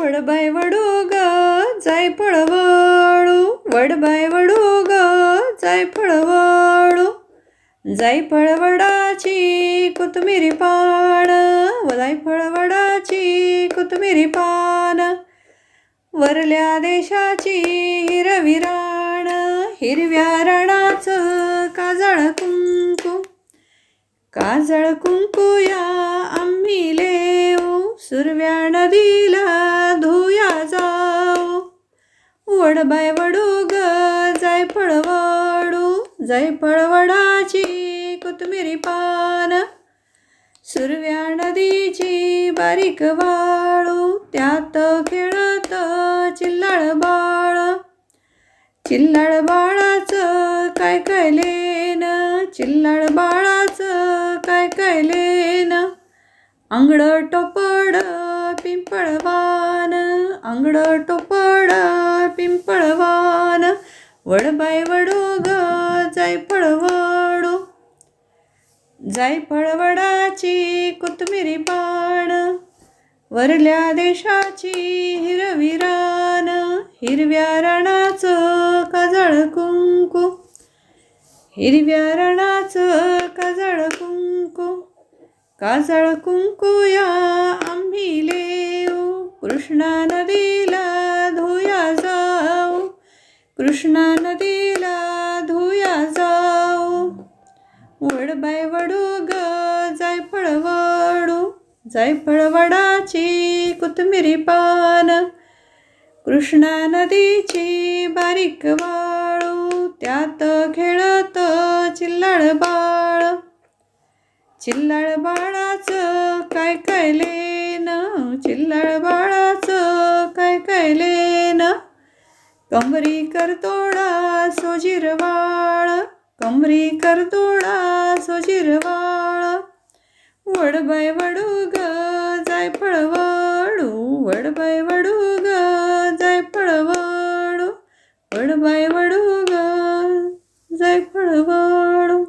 वडबाय वडो ग जाय फळवळू. वडबाय वडो ग जाय फळवळू. जाय फळवडाची कोथमिरी पान. जाय फळवडाची कोथमिरी पान. वरल्या देशाची हिरवी राण. हिरव्या राणाचं काजळ कुंकू. काजळ कुंकू या आम्ही लेऊ. सुरव्या नदी धुया जाऊ वडबाय वडू ग. जाय फळवडू जाय फळवडाची कोथमिरी पान. सुरव्या नदीची बारीक वाळू त्यात खेळत चिल्लाळ बाळ. चिल्लाळ बाळाचं काय काय लेन? चिल्लाळ बाळाचं काय काय लेन? अंगड टोपड पिंपळवान अंगड टोपड पिंपळवान. वडबाय वडो ग जाय फळवडू. जाय कोथमिरी पाण वरल्या देशाची हिरवी रान हिरव्या रणाचं काजळ कुंकू. हिरव्या रणाचं काजळ कुंकू. काजळ कुंकू या आम्ही लेऊ. कृष्णा कृष्णा नदीला धुया जाऊ. वडबाय वडू ग जायफळ वडू जायफळवडाची कोथमिरी पान. कृष्णा नदीची बारीक वाळू त्यात खेळत चिल्लाळ बाळ. चिल्लाळ बाळाचं काय काय लेन चिल्लाळ बाळाचं काय काय लेन. कमरी करतोडा सोजिरवाळ कमरी करतोडा सोजिरवाळ वडबाय वडू ग जाय फळवडू वडबाय वडू ग जाय फळवडू वडबाय वडू ग जाय फळवडू